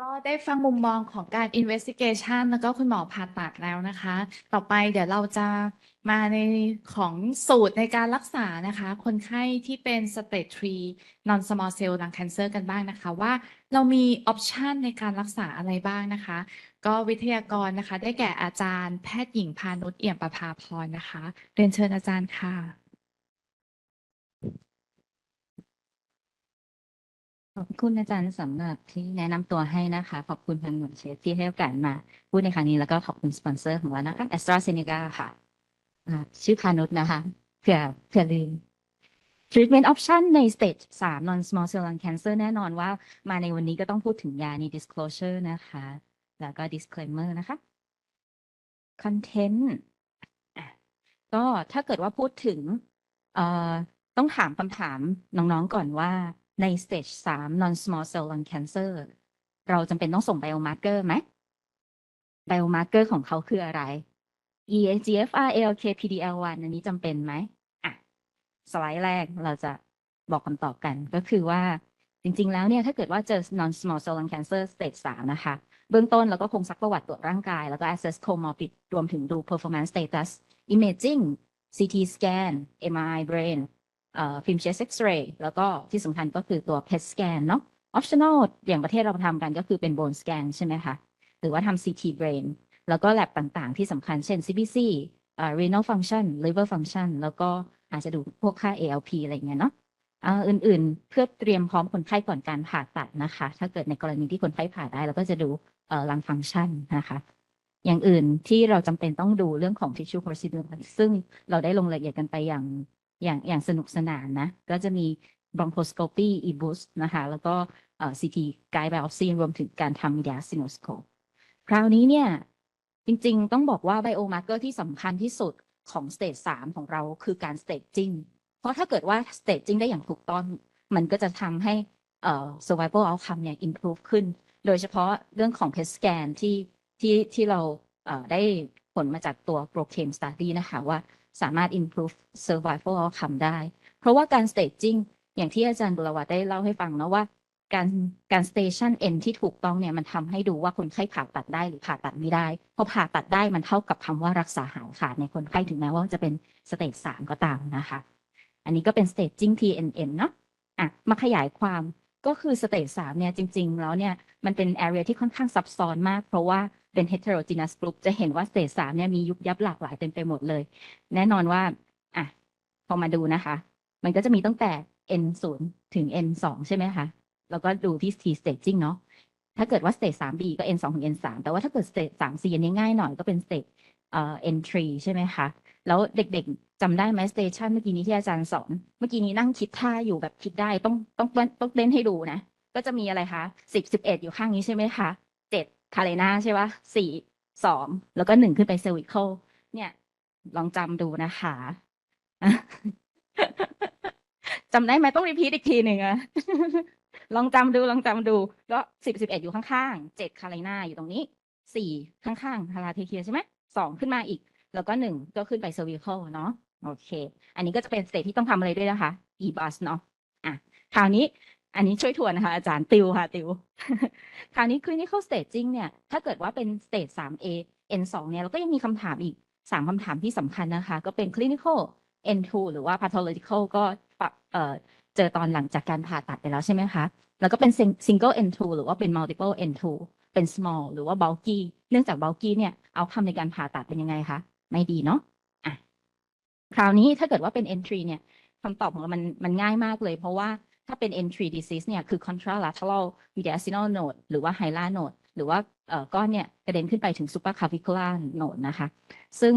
ก็ได้ฟังมุมมองของการ investigation แล้วก็คุณหมอผ่าตัดแล้วนะคะ ต่อไปเดี๋ยวเราจะมาในของสูตรในการรักษานะคะ คนไข้ที่เป็น stage 3 non small cell lung cancer กันบ้างนะคะว่าเรามี option ในการรักษาอะไรบ้างนะคะ ก็วิทยากรนะคะ ได้แก่อาจารย์แพทย์หญิงพานุชเอี่ยมประภาพรนะคะ เรียนเชิญอาจารย์ค่ะ ขอบคุณอาจารย์สำหรับที่แนะนำตัวให้นะคะ ขอบคุณทางหน่วยเชฟที่ให้โอกาสมา พูดในครั้งนี้แล้วก็ขอบคุณสปอนเซอร์ของเรานะคะ AstraZeneca ค่ะชื่อพานุชนะคะเผื่อเผื่อลืม treatment option ใน stage 3 non small cell lung cancer แน่นอนว่ามาในวันนี้ก็ต้องพูดถึงยานี้ disclosure นะคะ แล้วก็ disclaimer นะคะ content ก็ถ้าเกิดว่าพูดถึงต้องถามคำถามน้องๆก่อนว่า ใน stage 3 non small cell lung cancer เราจำเป็นต้องส่ง biomarker ไหม biomarker ของเขาคืออะไร EGFR ALK PDL1 อันนี้จำเป็นไหมอะ สไลด์แรกเราจะบอกคำตอบกันก็คือว่าจริง ๆ แล้วเนี่ย ถ้าเกิดว่าเจอ non small cell lung cancer stage 3 นะคะ เบื้องต้นเราก็คงซักประวัติตรวจร่างกาย แล้วก็ assess comorbid รวมถึงดู performance status imaging CT scan MRI brain ฟิล์มเชสเอ็กซเรย์แล้วก็ที่สำคัญก็คือตัว PET scan เนาะ optional อย่างประเทศเราทำกันก็คือเป็น bone scan ใช่ไหมคะหรือว่าทำ CT brain แล้วก็ lab ต่างๆ ที่สำคัญเช่น CBC เอ่อ renal function liver function แล้วก็อาจจะดูพวกค่า ALP อะไรเงี้ยเนาะเอ่ออื่นๆ เพื่อเตรียมพร้อมคนไข้ก่อนการผ่าตัดนะคะ ถ้าเกิดในกรณีที่คนไข้ผ่าได้เราก็จะดูเอ่อ lung function นะคะ อย่างอื่นที่เราจำเป็นต้องดูเรื่องของ tissue procedure ซึ่งเราได้ลงรายละเอียดกันไปอย่าง อย่างอย่างสนุกสนานนะ ก็จะมี bronchoscopy e b o o s นะคะ แล้วก็เอ่อ CT guide biopsy รวมถึงการทำ mediastinoscope คราวนี้เนี่ย จริงๆ ต้องบอกว่า biomarker ที่สำคัญที่สุดของ stage 3 ของเราคือการ staging เพราะถ้าเกิดว่า staging ได้อย่างถูกต้อง มันก็จะทำให้เอ่อ survival outcome เนี่ย improve ขึ้น โดยเฉพาะเรื่องของ PET scan ที่ที่ที่เราเอ่อได้ผลมาจากตัว ProChem study นะคะว่า สามารถ improve survival outcome ได้ เพราะว่าการ staging อย่างที่อาจารย์บุรวัตได้เล่าให้ฟังนะว่า การการ station end ที่ถูกต้องเนี่ยมันทำให้ดูว่าคนไข้ผ่าตัดได้หรือผ่าตัดไม่ได้พอผ่าตัดได้มันเท่ากับคำว่ารักษาหายขาดในคนไข้ถึงแม้ว่าจะเป็น stage 3ก็ตามนะคะ อันนี้ก็เป็น staging TNN เนาะอะมาขยายความก็คือ stage 3เนี่ยจริง ๆ แล้วเนี่ยมันเป็น area ที่ค่อนข้างซับซ้อนมาก เพราะว่า เป็น heterogeneous group จะเห็นว่า stage 3เนี่ยมียุบยับหลากหลายเต็มไปหมดเลย แน่นอนว่าอะพอมาดูนะคะ มันก็จะมีตั้งแต่ n 0ถึง n 2ใช่ไหมคะ แล้วก็ดูที่ T staging เนาะถ้าเกิดว่า stage 3 B ก็ n 2ถึง n 3แต่ว่าถ้าเกิด stage 3 C อันนี้ง่ายหน่อยก็เป็น stage เอ่อ n 3ใช่ไหมคะ แล้วเด็กๆจำได้ไหม station เมื่อกี้นี้ที่อาจารย์สอน เมื่อกี้นี้นั่งคิดท่าอยู่แบบคิดได้ต้องต้องต้องเล่นให้ดูนะ ก็จะมีอะไรคะสิบสิบเอ็ดอยู่ข้างนี้ใช่ไหมคะ คาเลนาใช่ปะสี่สองแล้วก็หนึ่งขึ้นไป cervical เนี่ย ลองจำดูนะคะจำได้ไหมต้องรีพีทอีกทีหนึ่งอะลองจำดูลองจำดู ก็สิบสิบเอ็ดอยู่ข้างๆเจ็ดคาเลนาอยู่ตรงนี้สี่ข้างๆพาราเทเคียใช่ไหมสองขึ้นมาอีก แล้วก็หนึ่งก็ขึ้นไป cervical เนาะโอเค อันนี้ก็จะเป็นสเตจที่ต้องทำอะไรด้วยนะคะ e bus เนาะอะคราวนี้ อันนี้ช่วยทวนนะคะอาจารย์ติวค่ะติว คราวนี้ clinical staging เนี่ย ถ้าเกิดว่าเป็น stage 3A N 2 เนี่ยเราก็ยังมีคำถามอีกสามคำถามที่สำคัญนะคะ ก็เป็น clinical N 2 หรือว่า pathological ก็ปรับเอ่อเจอตอนหลังจากการผ่าตัดไปแล้วใช่ไหมคะ แล้วก็เป็น single N 2 หรือว่าเป็น multiple N 2 เป็น small หรือว่า bulky เนื่องจาก bulky เนี่ยเอาคำในการผ่าตัดเป็นยังไงคะ ไม่ดีเนาะอะคราวนี้ถ้าเกิดว่าเป็น N 3 เนี่ยคำตอบของเรามันมันง่ายมากเลย เพราะว่า ถ้าเป็น N3 disease เนี่ยคือ contralateral mediastinal node หรือว่า hilar node หรือว่าเอ่อก้อนเนี่ยกระเด็นขึ้นไปถึง supraclavicular node นะคะ ซึ่ง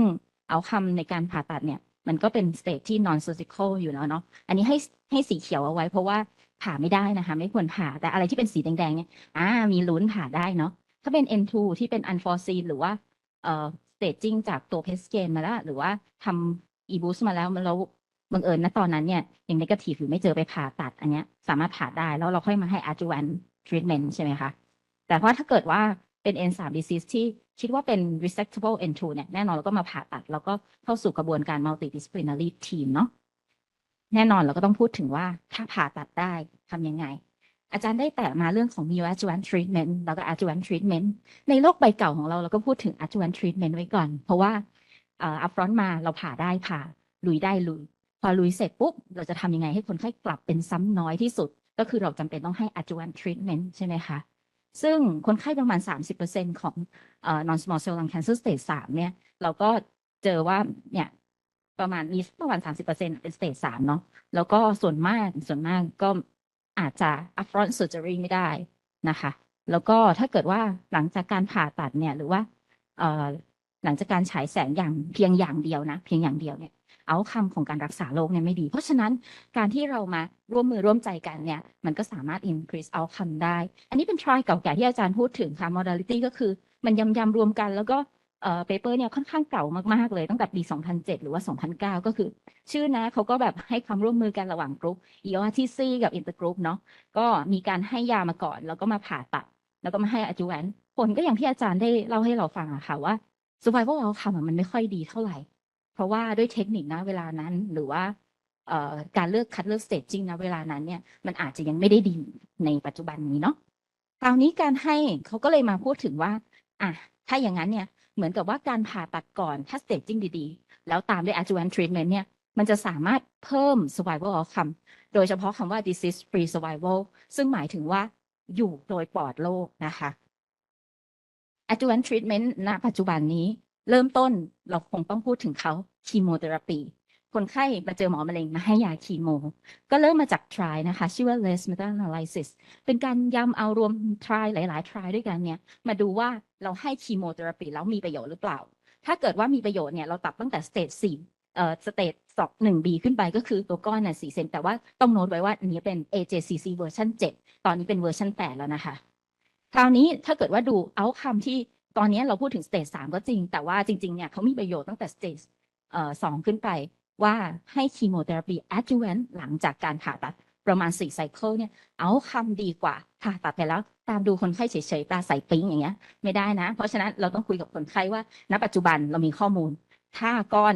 เอาคำในการผ่าตัดเนี่ย มันก็เป็น state ที่ non surgical อยู่แล้วเนาะอันนี้ให้ให้สีเขียวเอาไว้เพราะว่าผ่าไม่ได้นะคะ ไม่ควรผ่าแต่อะไรที่เป็นสีแดงๆเนี่ยอ่ามีลุ้นผ่าได้เนาะถ้าเป็น N2 ที่เป็น unforeseen หรือว่าเอ่อ staging จากตัว PET scan มาแล้ว หรือว่าทำ e-boost มาแล้วมันแล้ว บังเอิญนะตอนนั้นเนี่ยยัง negative อยู่ไม่เจอไปผ่าตัดอันเนี้ยสามารถผ่าได้แล้วเราค่อยมาให้ adjuvant treatment ใช่ไหมคะ แต่ว่าถ้าเกิดว่าเป็น N3 disease ที่คิดว่าเป็น resectable N2 เนี่ยแน่นอนเราก็มาผ่าตัด แล้วก็เข้าสู่กระบวนการ multidisciplinary team เนาะแน่นอนเราก็ต้องพูดถึงว่าถ้าผ่าตัดได้ทำยังไง อาจารย์ได้แตะมาเรื่องของ neoadjuvant treatment แล้วก็ adjuvant treatment ในโลกใบเก่าของเราเราก็พูดถึง adjuvant treatment ไว้ก่อน เพราะว่าเอ่อ upfront มาเราผ่าได้ผ่าลุยได้ลุย พอลุยเสร็จปุ๊บเราจะทำยังไงให้คนไข้กลับเป็นซ้ำน้อยที่สุด ก็คือเราจำเป็นต้องให้ adjuvant treatment ใช่ไหมคะซึ่งคนไข้ประมาณ 30%ของเอ่อ non small cell lung cancer stage 3เนี่ย เราก็เจอว่าเนี่ยประมาณมีประมาณ 30%เป็น stage 3เนาะแล้วก็ส่วนมากส่วนมากก็อาจจะ upfront surgery ไม่ได้นะคะ แล้วก็ถ้าเกิดว่าหลังจากการผ่าตัดเนี่ย หรือว่าหลังจากการฉายแสงอย่างเพียงอย่างเดียวนะ เพียงอย่างเดียวเนี่ย เอาคำของการรักษาโรคเนี่ยไม่ดี เพราะฉะนั้นการที่เรามาร่วมมือร่วมใจกันเนี่ยมันก็สามารถ increase outcome ได้ อันนี้เป็น try เก่าแก่ที่อาจารย์พูดถึงค่ะ modality ก็คือมันยำยำรวมกันแล้วก็เอ่อ paper เนี่ยค่อนข้างเก่ามาก ๆ เลยตั้งแต่ปี 2007 หรือว่า 2009 ก็คือ ชื่อนะเขาก็แบบให้ความร่วมมือกันระหว่างกรุ๊ป EORTC กับ Intergroup เนาะก็มีการให้ยามาก่อน แล้วก็มาผ่าตัด แล้วก็มาให้ adjuvant ผลก็อย่างที่อาจารย์ได้เล่าให้เราฟังอะค่ะว่า survival outcome มันไม่ค่อยดีเท่าไหร่ เพราะว่าด้วยเทคนิคนะเวลานั้นหรือว่าการเลือกคัดเลือก staging นะเวลานั้นเนี่ยมันอาจจะยังไม่ได้ดีในปัจจุบันนี้เนาะคราวนี้การให้เขาก็เลยมาพูดถึงว่าอะถ้าอย่างนั้นเนี่ยเหมือนกับว่าการผ่าตัดก่อนถ้า staging ดีๆ แล้วตามด้วย adjuvant treatment เนี่ยมันจะสามารถเพิ่ม survival outcome โดยเฉพาะคำว่า disease free survival ซึ่งหมายถึงว่าอยู่โดยปลอดโรคนะคะ adjuvant treatment ณ ปัจจุบันนี้ เริ่มต้นเราคงต้องพูดถึงเขา chemotherapy คนไข้มาเจอหมอมะเร็งมาให้ยาคีโม ก็เริ่มมาจาก try นะคะ ชื่อว่า less meta analysis เป็นการย้ำเอารวม try หลาย ๆ try ด้วยกันเนี่ย มาดูว่าเราให้คีโมเทอราปีแล้วมีประโยชน์หรือเปล่า ถ้าเกิดว่ามีประโยชน์เนี่ย เราตัดตั้งแต่ stage สี่เอ่อ stage สองหนึ่ง B ขึ้นไปก็คือตัวก้อนน่ะสี่เซนแต่ว่าต้องโน้ตไว้ว่าอันนี้เป็น AJCC เวอร์ชัน7ตอนนี้เป็นเวอร์ชัน8แล้วนะคะ คราวนี้ถ้าเกิดว่าดู outcome ที่ ตอนนี้เราพูดถึง stage 3ก็จริง แต่ว่าจริงๆเนี่ยเขามีประโยชน์ตั้งแต่ stage เอ่อสองขึ้นไปว่าให้คีโมเทอราปี adjuvant หลังจากการผ่าตัดประมาณ4ไซเคิลเนี่ย เอาคำดีกว่าผ่าตัดไปแล้ว ตามดูคนไข้เฉยๆ ตาใสปิ๊งอย่างเงี้ย ไม่ได้นะ เพราะฉะนั้นเราต้องคุยกับคนไข้ว่า ณ ปัจจุบันเรามีข้อมูล ถ้าก้อน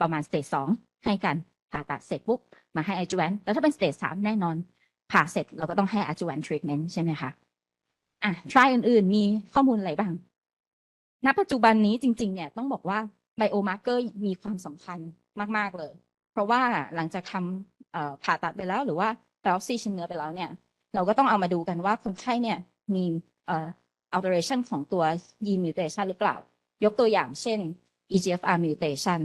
ประมาณสเตจสองให้กันผ่าตัดเสร็จปุ๊บ มาให้ adjuvant แล้วถ้าเป็นสเตจสามแน่นอน ผ่าเสร็จเราก็ต้องให้ adjuvant treatment ใช่ไหมคะ อะ try อื่นๆ มีข้อมูลอะไรบ้าง ณปัจจุบันนี้จริง ๆ เนี่ยต้องบอกว่า biomarker มีความสำคัญมาก ๆ เลย เพราะว่าหลังจากทำผ่าตัดไปแล้วหรือว่า biopsy ชิ้นเนื้อไปแล้วเนี่ย เราก็ต้องเอามาดูกันว่าคนไข้เนี่ยมีเอ่อ alteration ของตัว gene mutation หรือเปล่า ยกตัวอย่างเช่น EGFR mutation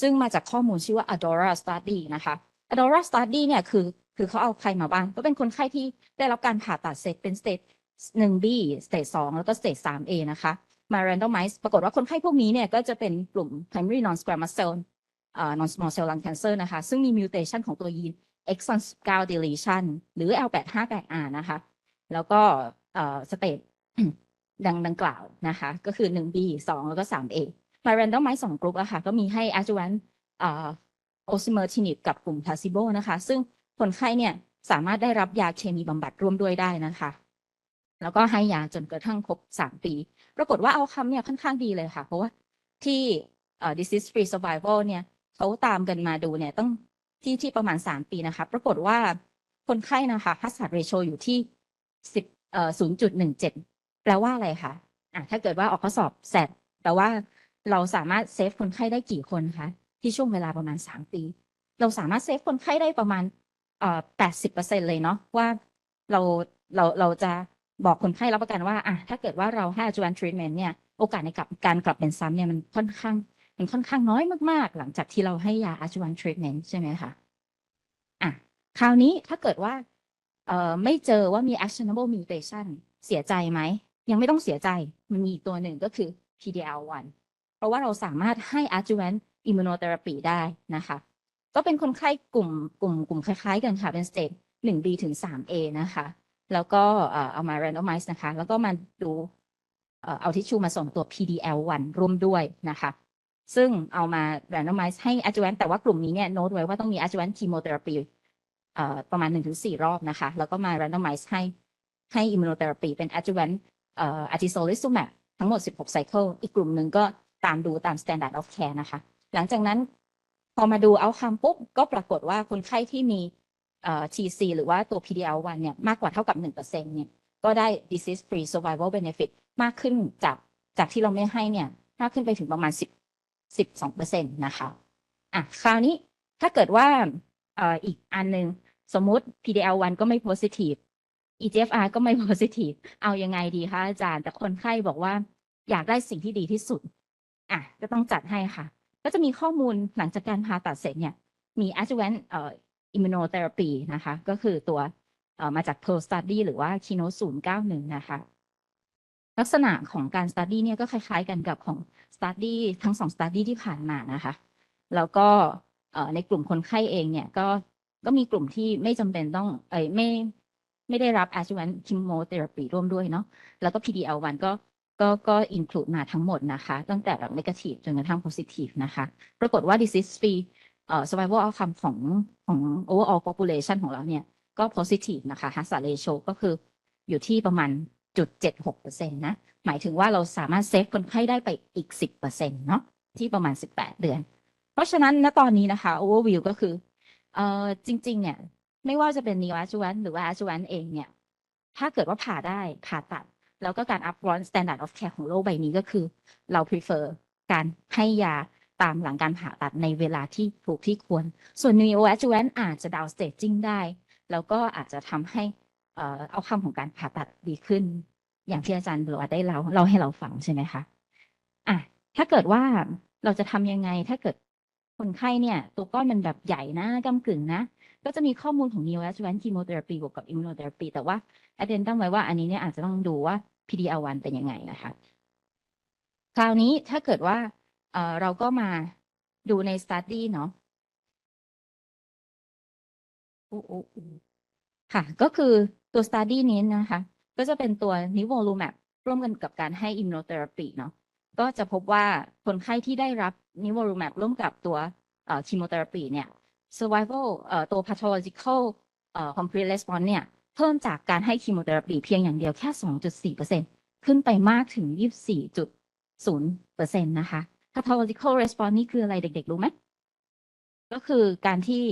ซึ่งมาจากข้อมูลชื่อว่า ADORA study นะคะ ADORA study เนี่ยคือคือเขาเอาใครมาบ้าง ก็เป็นคนไข้ที่ได้รับการผ่าตัดเสร็จเป็น stage 1B stage 2 แล้วก็ stage 3A นะคะ มา randomize ปรากฏว่าคนไข้พวกนี้เนี่ยก็จะเป็นกลุ่ม primary non-squamous cell เอ่อ non-small cell lung cancer นะคะ ซึ่งมี mutation ของตัวยีน exon 19 deletion หรือ L858R นะคะ แล้วก็สเตจดังดังกล่าวนะคะ ก็คือ 1B 2 แล้วก็ 3A มา randomize สองกลุ่มอะค่ะ ก็มีให้ adjuvant เอ่อ osimertinib กับกลุ่ม placebo นะคะ ซึ่งคนไข้เนี่ยสามารถได้รับยาเคมีบำบัดร่วมด้วยได้นะคะ แล้วก็ให้ยาจนกระทั่งครบ3ปี ปรากฏว่าเอาคำเนี่ยค่อนข้างดีเลยค่ะ เพราะว่าที่ disease free survival เนี่ยเขาตามกันมาดูเนี่ยต้องที่ที่ประมาณ3ปีนะคะ ปรากฏว่าคนไข้นะคะ hazard ratio อยู่ที่10เอ่อ0.17แปลว่าอะไรคะอะถ้าเกิดว่าออกข้อสอบแสร็จแปลว่าเราสามารถเซฟคนไข้ได้กี่คนคะที่ช่วงเวลาประมาณ3ปี เราสามารถเซฟคนไข้ได้ประมาณเอ่อ80%เลยเนาะว่าเราเราเราจะ บอกคนไข้รับประกันว่าอะถ้าเกิดว่าเราให้ adjuvant treatment เนี่ยโอกาสในกลับการกลับเป็นซ้ำเนี่ยมันค่อนข้างมันค่อนข้างน้อยมากๆ หลังจากที่เราให้ยา adjuvant treatment ใช่ไหมคะอะคราวนี้ถ้าเกิดว่าเอ่อไม่เจอว่ามี actionable mutation เสียใจไหม ยังไม่ต้องเสียใจมันมีอีกตัวหนึ่งก็คือ PDL1 เพราะว่าเราสามารถให้ adjuvant immunotherapy ได้นะคะ ก็เป็นคนไข้กลุ่มกลุ่มกลุ่มคล้ายๆกันค่ะ เป็น stage 1B ถึง 3A นะคะ แล้วก็เอามา randomize นะคะ แล้วก็มาดูเอาทิชชูมาส่งตัว PDL1 ร่วมด้วยนะคะ ซึ่งเอามา randomize ให้ adjuvant แต่ว่ากลุ่มนี้เนี่ยโน้ตไว้ว่าต้องมี adjuvant chemotherapy ประมาณ 1-4 รอบนะคะ แล้วก็มา randomize ให้ให้ immunotherapy เป็น adjuvant เอ่อ atezolizumab ทั้งหมด 16 cycle อีกกลุ่มหนึ่งก็ตามดูตาม standard of care นะคะ หลังจากนั้นพอมาดู outcome ปุ๊บ ก็ปรากฏว่าคนไข้ที่มี TC หรือว่าตัว PDL1 เนี่ยมากกว่าเท่ากับ 1%เนี่ยก็ได้ disease free survival benefit มากขึ้นจากจากที่เราไม่ให้เนี่ยมากขึ้นไปถึงประมาณ 10 12%นะคะอะคราวนี้ถ้าเกิดว่าเอ่ออีกอันหนึ่งสมมุติ PDL1 ก็ไม่ positive EGFR ก็ไม่ positive เอายังไงดีคะอาจารย์ แต่คนไข้บอกว่าอยากได้สิ่งที่ดีที่สุดอะก็ต้องจัดให้ค่ะ ก็จะมีข้อมูลหลังจากการผ่าตัดเสร็จเนี่ย มี adjuvant เอ่อ immunotherapy นะคะ ก็คือตัวมาจาก Pearl Study หรือว่า Keynote 091 นะคะ ลักษณะของการ study เนี่ยก็คล้ายๆกันกับของ study ทั้งสอง study ที่ผ่านมานะคะ แล้วก็ในกลุ่มคนไข้เองเนี่ยก็ก็มีกลุ่มที่ไม่จำเป็นต้องเอ้ยไม่ไม่ได้รับ adjuvant chemotherapy ร่วมด้วยเนาะแล้วก็ PDL1 ก็ก็ก็ include มาทั้งหมดนะคะ ตั้งแต่แบบ negative จนกระทั่ง positive นะคะ ปรากฏว่า disease free เอ่อ survival outcome ของของ overall population ของเราเนี่ย ก็ positive นะคะ hazard ratio ก็คืออยู่ที่ประมาณจุดเจ็ดหกเปอร์เซ็นต์นะ หมายถึงว่าเราสามารถเซฟคนไข้ได้ไปอีกสิบเปอร์เซ็นต์เนาะที่ประมาณสิบแปดเดือน เพราะฉะนั้นณตอนนี้นะคะ overview ก็คือเอ่อจริง ๆ เนี่ย ไม่ว่าจะเป็น neoadjuvant หรือว่า adjuvant เองเนี่ย ถ้าเกิดว่าผ่าได้ผ่าตัด แล้วก็การ upfront standard of care ของโลกใบนี้ก็คือ เรา prefer การให้ยา ตามหลังการผ่าตัดในเวลาที่ถูกที่ควร ส่วน neoadjuvant อาจจะ down staging ได้ แล้วก็อาจจะทำให้เอ่อเอาคำของการผ่าตัดดีขึ้น อย่างที่อาจารย์บัวได้เล่าเล่าให้เราฟังใช่ไหมคะอะถ้าเกิดว่าเราจะทำยังไงถ้าเกิดคนไข้เนี่ย ตัวก้อนมันแบบใหญ่นะกำกึ่งนะ ก็จะมีข้อมูลของ neoadjuvant chemotherapy บวกกับ immunotherapy แต่ว่า addendum ไว้ว่าอันนี้เนี่ยอาจจะต้องดูว่า PDL1 เป็นยังไงนะคะ คราวนี้ถ้าเกิดว่า เอ่อเราก็มาดูใน study เนาะโอ้โค่ะ ก็คือตัว study นี้นะคะ ก็จะเป็นตัว nivolumab ร่วมกันกับการให้ immunotherapy เนาะก็จะพบว่าคนไข้ที่ได้รับ nivolumab ร่วมกับตัวเอ่อ chemotherapy เนี่ย survival เอ่อตัว pathological เอ่อ complete response เนี่ย เพิ่มจากการให้ chemotherapy เพียงอย่างเดียวแค่ 2.4%ขึ้นไปมากถึง 24.0%นะคะ pathological response นี่คืออะไรเด็ก ๆ รู้ไหม ก็คือการที่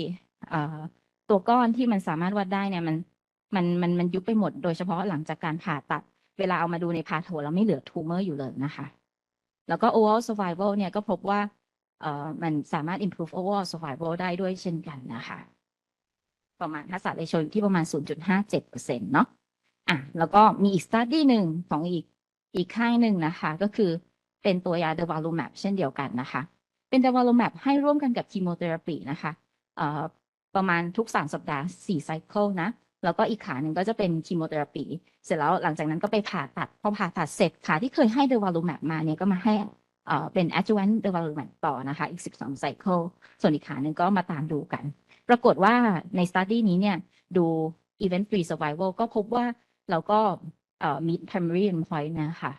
ตัวก้อนที่มันสามารถวัดได้เนี่ยมันมันมันมันยุบไปหมดโดยเฉพาะหลังจากการผ่าตัด เวลาเอามาดูในพาโถแล้วไม่เหลือทูเมอร์อยู่เลยนะคะ แล้วก็ overall survival เนี่ยก็พบว่าเอ่อมันสามารถ improve overall survival ได้ด้วยเช่นกันนะคะ ประมาณทักษะเรโชอยู่ที่ประมาณ 0.57%เนาะอะแล้วก็มีอีก study หนึ่งของอีกอีกข้างหนึ่งนะคะ ก็คือ เป็นตัวยา durvalumab เช่นเดียวกันนะคะ เป็น durvalumab ให้ร่วมกันกับ chemotherapy นะคะประมาณทุกสามสัปดาห์สี่ไซเคิลนะ แล้วก็อีกขาหนึ่งก็จะเป็น chemotherapy เสร็จแล้วหลังจากนั้นก็ไปผ่าตัดพอผ่าตัดเสร็จขาที่เคยให้ durvalumab มาเนี่ยก็มาให้เป็น adjuvant durvalumab ต่อนะคะ อีก 12ไซเคิลส่วนอีกขาหนึ่งก็มาตามดูกัน ปรากฏว่าใน study นี้เนี่ย ดู event free survival ก็พบว่าเราก็ meet primary endpoint นะคะ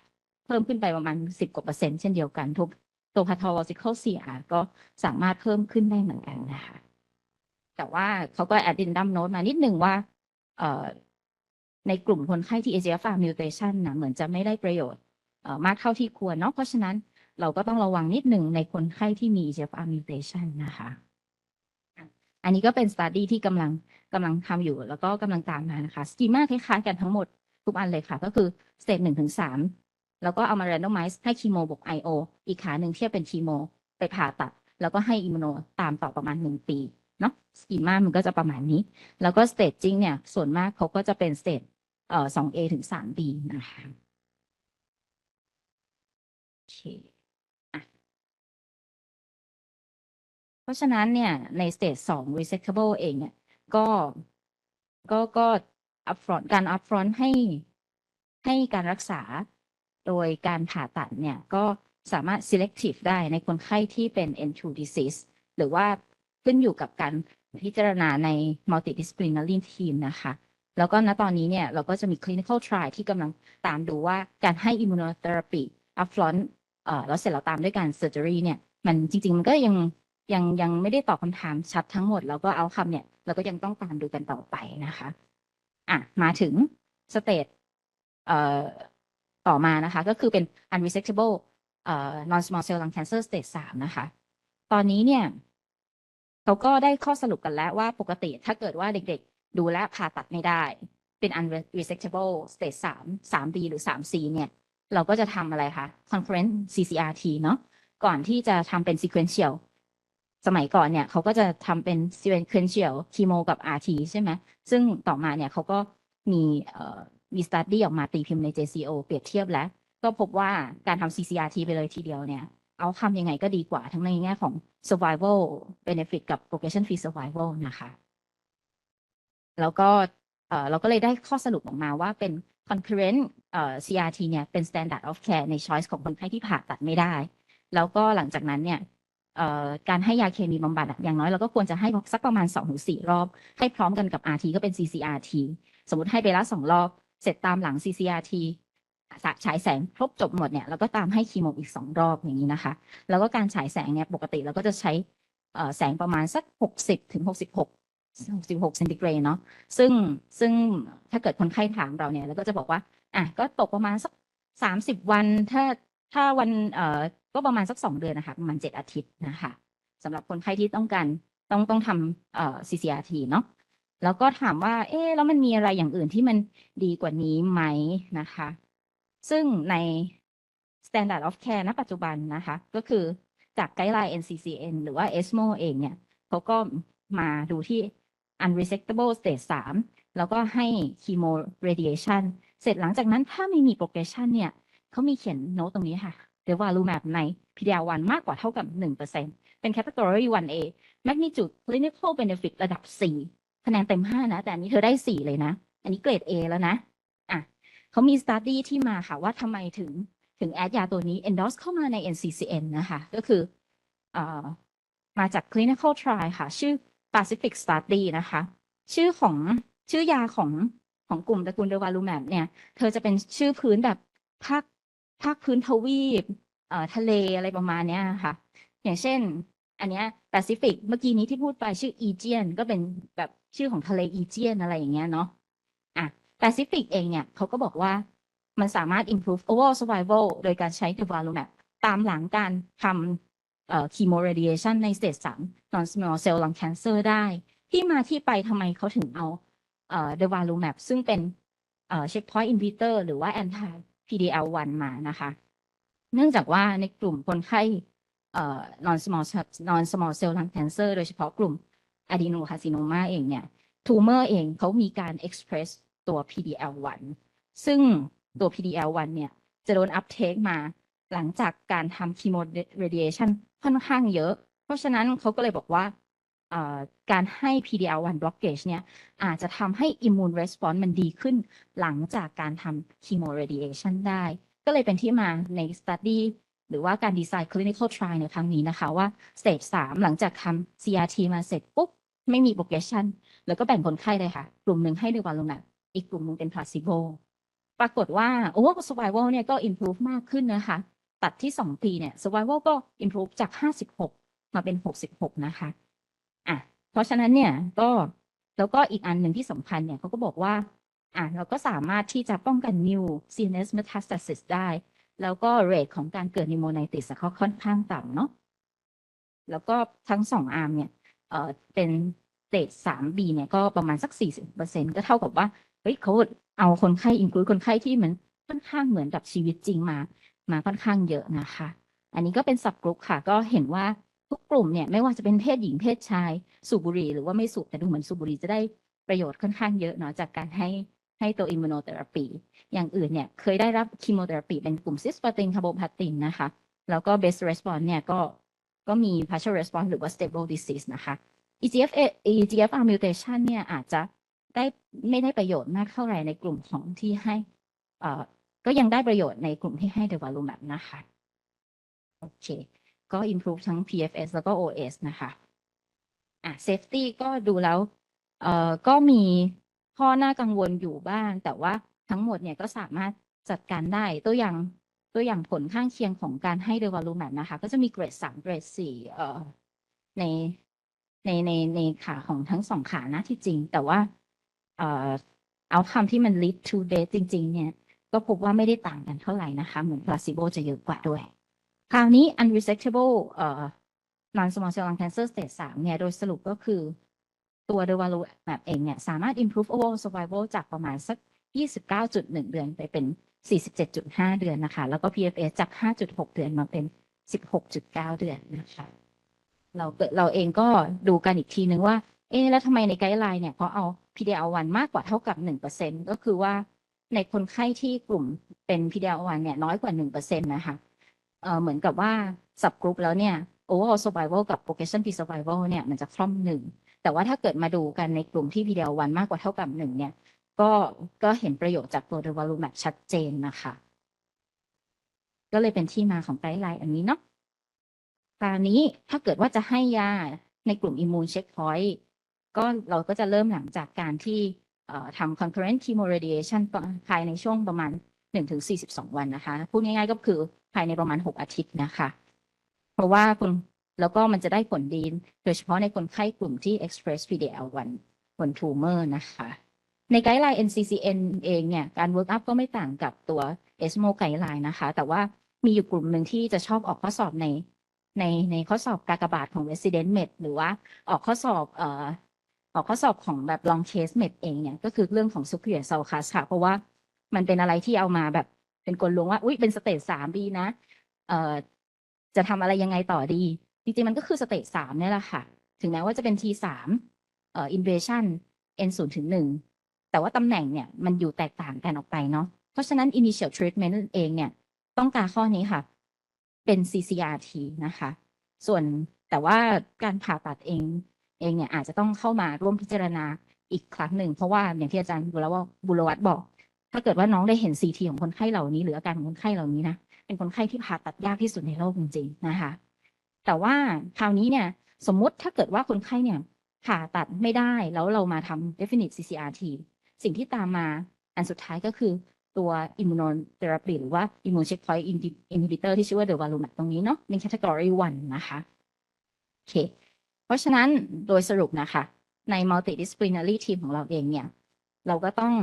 เพิ่มขึ้นไปประมาณ10กว่าเปอร์เซ็นต์เช่นเดียวกันทุกตัว pathological CR ก็สามารถเพิ่มขึ้นได้เหมือนกันนะคะแต่ว่าเขาก็ addendum note มานิดหนึ่งว่าในกลุ่มคนไข้ที่ EGFR mutation นะเหมือนจะไม่ได้ประโยชน์มากเท่าที่ควรเนาะเพราะฉะนั้นเราก็ต้องระวังนิดหนึ่งในคนไข้ที่มี EGFR mutation นะคะ อันนี้ก็เป็น study ที่กำลังกำลังทำอยู่แล้วก็กำลังตามมานะคะสกีมาคล้ายๆกันทั้งหมดทุกอันเลยค่ะ ก็คือสเตจหนึ่งถึงสาม แล้วก็เอามา randomize ให้คีโมบวก IO อีกขาหนึ่งเทียบเป็นคีโม ไปผ่าตัด แล้วก็ให้อิมมูโนตามต่อประมาณหนึ่งปีเนาะสกีมามันก็จะประมาณนี้ แล้วก็สเตจจริงเนี่ย ส่วนมากเขาก็จะเป็นสเตจเอ่อสอง A ถึงสาม B นะคะโอเคเพราะฉะนั้นเนี่ยในสเตจสอง resectable เองเนี่ย ก็ก็ก็ upfront การ upfront ให้ให้การรักษา โดยการผ่าตัดเนี่ยก็สามารถ selective ได้ในคนไข้ที่เป็น N2 disease หรือว่าขึ้นอยู่กับการพิจารณาใน multidisciplinary team นะคะ แล้วก็ณตอนนี้เนี่ยเราก็จะมี clinical trial ที่กำลังตามดูว่าการให้ immunotherapy upfront เอ่อแล้วเสร็จแล้วตามด้วยการ surgery เนี่ย มันจริง ๆ มันก็ยังยังยังไม่ได้ตอบคำถามชัดทั้งหมด แล้วก็เอาคำเนี่ย เราก็ยังต้องตามดูกันต่อไปนะคะ อะ มาถึงสเตจเอ่อ ต่อมานะคะ ก็คือเป็น unresectable non small cell lung cancer stage สามนะคะ ตอนนี้เนี่ยเขาก็ได้ข้อสรุปกันแล้วว่าปกติถ้าเกิดว่าเด็กๆ ดูแลผ่าตัดไม่ได้ เป็น unresectable stage 3 3B หรือ 3C เนี่ย เราก็จะทำอะไรคะ concurrent CCRT เนาะก่อนที่จะทำเป็น sequential สมัยก่อนเนี่ยเขาก็จะทำเป็น sequential chemo กับ RT ใช่ไหม ซึ่งต่อมาเนี่ยเขาก็มี เอ่อมี study ออกมาตีพิมพ์ใน JCO เปรียบเทียบแล้ว ก็พบว่าการทำ CCRT ไปเลยทีเดียวเนี่ย เอาทำยังไงก็ดีกว่าทั้งในแง่ของ survival benefit กับ progression free survival นะคะ แล้วก็เออเราก็เลยได้ข้อสรุปออกมาว่าเป็น concurrent เอ่อ CRT เนี่ยเป็น standard of care ใน choice ของคนไข้ที่ผ่าตัดไม่ได้ แล้วก็หลังจากนั้นเนี่ยเอ่อการให้ยาเคมีบำบัดอะอย่างน้อยเราก็ควรจะให้สักประมาณ2-4ถึงรอบ ให้พร้อมกันกับ RT ก็เป็น CCRT สมมติให้ไปละสองรอบ เสร็จตามหลัง CCRT ฉายแสงครบจบหมดเนี่ยแล้วก็ตามให้คีโมอีกสองรอบอย่างนี้นะคะ แล้วก็การฉายแสงเนี่ยปกติเราก็จะใช้แสงประมาณสักหกสิบถึงหกสิบหกหกเซนติเกรดเนาะซึ่งซึ่งถ้าเกิดคนไข้ถามเราเนี่ยเราก็จะบอกว่าอะก็ตกประมาณสักสามสิบวัน ถ้าถ้าวันเอ่อก็ประมาณสักสองเดือนนะคะประมาณเจ็ดอาทิตย์นะคะสำหรับคนไข้ที่ต้องการต้องต้องทำเอ่อ CCRT เนาะ แล้วก็ถามว่า เอ๊แล้วมันมีอะไรอย่างอื่นที่มันดีกว่านี้ไหมนะคะ ซึ่งใน Standard of Care ณ ปัจจุบันนะคะ ก็คือจากไกด์ไลน์ NCCN หรือว่า ESMO เองเนี่ยเขาก็มาดูที่ unresectable stage 3 แล้วก็ให้ chemo radiation เสร็จหลังจากนั้นถ้าไม่มี progression เนี่ยเขามีเขียนโน้ตตรงนี้ค่ะ the valumab ใน PD-L1 มากกว่าเท่ากับ 1%เป็น category 1A magnitude clinical benefit ระดับ 4 คะแนนเต็ม5นะ แต่อันนี้เธอได้4เลยนะ อันนี้เกรด A แล้วนะอะเขามี study ที่มาค่ะว่าทำไมถึงถึงแอดยาตัวนี้ endorse เข้ามาใน NCCN นะคะ ก็คือเอ่อมาจาก clinical trial ค่ะ ชื่อ Pacific Study นะคะ ชื่อของชื่อยาของของกลุ่มตระกูลเดวาลูแมปเนี่ย เธอจะเป็นชื่อพื้นแบบภาคภาคพื้นทวีปเอ่อทะเลอะไรประมาณเนี้ยค่ะ อย่างเช่น อันเนี้ยแปซิฟิกเมื่อกี้นี้ที่พูดไปชื่ออีเจียนก็เป็นแบบ ชื่อของทะเลอีเจียนอะไรอย่างเงี้ยเนาะอะแปซิฟิกเองเนี่ยเขาก็บอกว่ามันสามารถ improve overall survival โดยการใช้ Duvalumab ตามหลังการทำเอ่อ chemo radiation ใน stage 3 non small cell lung cancer ได้ ที่มาที่ไปทำไมเขาถึงเอาเอ่อ Duvalumab ซึ่งเป็นเอ่อ checkpoint inhibitor หรือว่า anti PD-L1 มานะคะ เนื่องจากว่าในกลุ่มคนไข้เอ่อ non small non small cell lung cancer โดยเฉพาะกลุ่ม adenocarcinoma เองเนี่ย tumor เองเขามีการ express ตัว PD-L1 ซึ่งตัว PD-L1 เนี่ยจะโดน uptake มาหลังจากการทำ chemo radiation ค่อนข้างเยอะ เพราะฉะนั้นเขาก็เลยบอกว่าการให้ PD-L1 blockage เนี่ยอาจจะทำให้ immune response มันดีขึ้นหลังจากการทำ chemo radiation ได้ ก็เลยเป็นที่มาใน study หรือว่าการดีไซน์ clinical trial ในครั้งนี้นะคะว่า stage 3 หลังจากทำ CRT มาเสร็จปุ๊บ ไม่มี progression แล้วก็แบ่งคนไข้เลยค่ะ กลุ่มหนึ่งให้ดูวาลูแมปอีกกลุ่มหนึ่งเป็น placebo ปรากฏว่าโอ้ survival เนี่ยก็ improve มากขึ้นนะคะ ตัดที่ 2 ปีเนี่ย survival ก็ improve จาก 56 มาเป็น 66 นะคะอะเพราะฉะนั้นเนี่ยก็แล้วก็อีกอันหนึ่งที่สำคัญเนี่ยเขาก็บอกว่าอะเราก็สามารถที่จะป้องกัน new CNS metastasis ได้ แล้วก็เรทของการเกิดนิโมไนติสเขาค่อนข้างต่ำเนาะแล้วก็ทั้งสองอาร์มเนี่ย เอ่อเป็นสเตจสามบีเนี่ยก็ประมาณสักสี่สิบเปอร์เซ็นก็เท่ากับว่าเฮ้ยเขาเอาคนไข้อินคลูดคนไข้ที่เหมันค่อนข้างเหมือนกับชีวิตจริงมา มาค่อนข้างเยอะนะคะ อันนี้ก็เป็นสับกรุ๊ปค่ะ ก็เห็นว่าทุกกลุ่มเนี่ยไม่ว่าจะเป็นเพศหญิงเพศชาย สูบบุหรี่หรือว่าไม่สูบแต่ดูเหมือนสูบบุหรี่จะได้ประโยชน์ค่อนข้างเยอะเนาะจากการให้ให้ตัวอิมมูโนเทอราปี อย่างอื่นเนี่ยเคยได้รับคีโมเทอราปีเป็นกลุ่มซิสปาตินคาร์โบพาตินนะคะ แล้วก็ best response เนี่ยก็ ก็มี partial response หรือว่า stable disease นะคะ EGFR EGFR mutation เนี่ยอาจจะได้ไม่ได้ประโยชน์มากเท่าไหร่ในกลุ่มของที่ให้เอ่อก็ยังได้ประโยชน์ในกลุ่มที่ให้ development นะคะ โอเค ก็ improve ทั้ง PFS แล้วก็ OS นะคะอะ safety ก็ดูแล้วเอ่อก็มีข้อน่ากังวลอยู่บ้าง แต่ว่าทั้งหมดเนี่ยก็สามารถจัดการได้ตัวอย่าง ตัวอย่างผลข้างเคียงของการให้ development นะคะ ก็จะมีเกรดสามเกรดสี่เอ่อในในในในขาของทั้งสองขานะที่จริง แต่ว่าเอ่อเอาคำที่มัน lead to death จริง ๆ เนี่ย ก็พบว่าไม่ได้ต่างกันเท่าไหร่นะคะ เหมือน placebo จะเยอะกว่าด้วย คราวนี้ unresectable เอ่อ non small cell lung cancer stage 3เนี่ย โดยสรุปก็คือตัว durvalumab เองเนี่ย สามารถ improve overall survival จากประมาณสัก 29.1 เดือนไปเป็น 47.5 เดือนนะคะ แล้วก็ PFS จาก 5.6 เดือนมาเป็น 16.9 เดือนนะคะ เราเราเองก็ดูกันอีกทีนึงว่า เอ๊แล้วทำไมในไกด์ไลน์เนี่ยพอเอา PDL1 มากกว่าเท่ากับ 1%ก็คือว่าในคนไข้ที่กลุ่มเป็น PDL1 เนี่ยน้อยกว่า 1%นะคะเออเหมือนกับว่า subgroup แล้วเนี่ย overall survival กับ progression free survival เนี่ยมันจะคล่อมหนึ่งแต่ว่าถ้าเกิดมาดูกันในกลุ่มที่ PDL1 มากกว่าเท่ากับหนึ่งเนี่ย ก็ก็เห็นประโยชน์จากตัว durvalumab ชัดเจนนะคะ ก็เลยเป็นที่มาของไกด์ไลน์อันนี้เนาะคราวนี้ถ้าเกิดว่าจะให้ยาในกลุ่มอิมมูนเช็คพอยต์ก็เราก็จะเริ่มหลังจากการที่ทำ concurrent chemoradiation ภายในช่วงประมาณ 1-42 วันนะคะ พูดง่ายๆก็คือภายในประมาณ 6 อาทิตย์นะคะ เพราะว่าคนแล้วก็มันจะได้ผลดี โดยเฉพาะในคนไข้กลุ่มที่ express PDL1 บน tumor นะคะ ในไกด์ไลน์ NCCN เองเนี่ยการ work up ก็ไม่ต่างกับตัว ESMO ไกด์ไลน์นะคะ แต่ว่ามีอยู่กลุ่มหนึ่งที่จะชอบออกข้อสอบในในในข้อสอบกากบาทของ Resident Med หรือว่าออกข้อสอบเอ่อออกข้อสอบของแบบ Long Case Med เองเนี่ยก็คือเรื่องของ Superior Cell Class ค่ะ เพราะว่ามันเป็นอะไรที่เอามาแบบเป็นกลลวงว่าอุ้ยเป็นสเตจสามดีนะเอ่อจะทำอะไรยังไงต่อดี จริงๆ มันก็คือสเตจสามเนี่ยแหละค่ะ ถึงแม้ว่าจะเป็น T สามเอ่อ invasion N ศูนย์ถึงหนึ่ง แต่ว่าตำแหน่งเนี่ยมันอยู่แตกต่างกันออกไปเนาะเพราะฉะนั้น initial treatment เองเนี่ย ต้องการข้อนี้ค่ะ เป็น CCRT นะคะ ส่วนแต่ว่าการผ่าตัดเองเองเนี่ยอาจจะต้องเข้ามาร่วมพิจารณาอีกครั้งหนึ่ง เพราะว่าอย่างที่อาจารย์บุรว่าบุรวัตบอก ถ้าเกิดว่าน้องได้เห็นซีทีของคนไข้เหล่านี้ หรืออาการของคนไข้เหล่านี้นะเป็นคนไข้ที่ผ่าตัดยากที่สุดในโลกจริงๆนะคะ แต่ว่าคราวนี้เนี่ย สมมุติถ้าเกิดว่าคนไข้เนี่ยผ่าตัดไม่ได้แล้วเรามาทำ definite CCRT สิ่งที่ตามมาอันสุดท้ายก็คือตัว immunotherapy หรือว่า immune checkpoint inhibitor ที่ชื่อว่า durvalumab ตรงนี้เนาะใน category 1นะคะโอเค เพราะฉะนั้นโดยสรุปนะคะ ใน multidisciplinary team ของเราเองเนี่ย เราก็ต้อง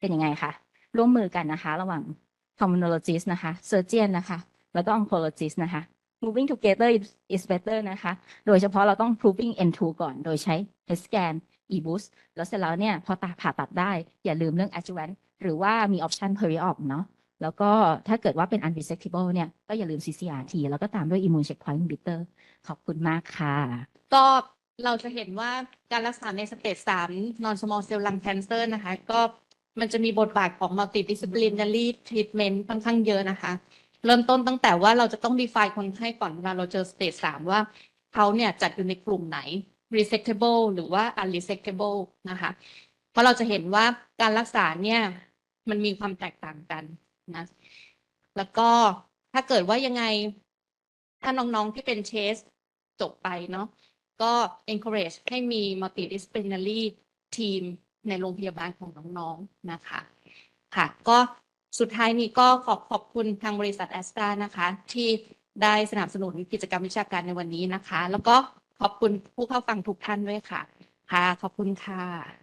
เป็นยังไงคะร่วมมือกันนะคะ ระหว่าง pulmonologist นะคะ surgeon นะคะ แล้วก็ oncologist นะคะ moving together is- is better นะคะ โดยเฉพาะเราต้อง proving N2 ก่อน โดยใช้ scan e-boost แล้วเสร็จแล้วเนี่ยพอตาผ่าตัดได้ อย่าลืมเรื่อง adjuvant หรือว่ามี option peri-op เนาะแล้วก็ถ้าเกิดว่าเป็น unresectable เนี่ย ก็อย่าลืม CCRT แล้วก็ตามด้วย immune checkpoint inhibitor ขอบคุณมากค่ะ ก็เราจะเห็นว่าการรักษาในสเตจสาม non small cell lung cancer นะคะ ก็มันจะมีบทบาทของ multidisciplinary treatment ค่อนข้างเยอะนะคะ เริ่มต้นตั้งแต่ว่าเราจะต้อง define คนไข้ก่อนเวลาเราเจอสเตจสามว่าเขาเนี่ยจัดอยู่ในกลุ่มไหน resectable หรือว่า unresectable นะคะ เพราะเราจะเห็นว่าการรักษาเนี่ยมันมีความแตกต่างกันนะ แล้วก็ถ้าเกิดว่ายังไง ถ้าน้องๆที่เป็นเชสจบไปเนาะก็ encourage ให้มี multidisciplinary team ในโรงพยาบาลของน้องๆนะคะ ค่ะ ก็สุดท้ายนี้ก็ขอขอบคุณทางบริษัทแอสตรานะคะ ที่ได้สนับสนุนกิจกรรมวิชาการในวันนี้นะคะ แล้วก็ ขอบคุณผู้เข้าฟังทุกท่านด้วยค่ะ ค่ะ ขอบคุณค่ะ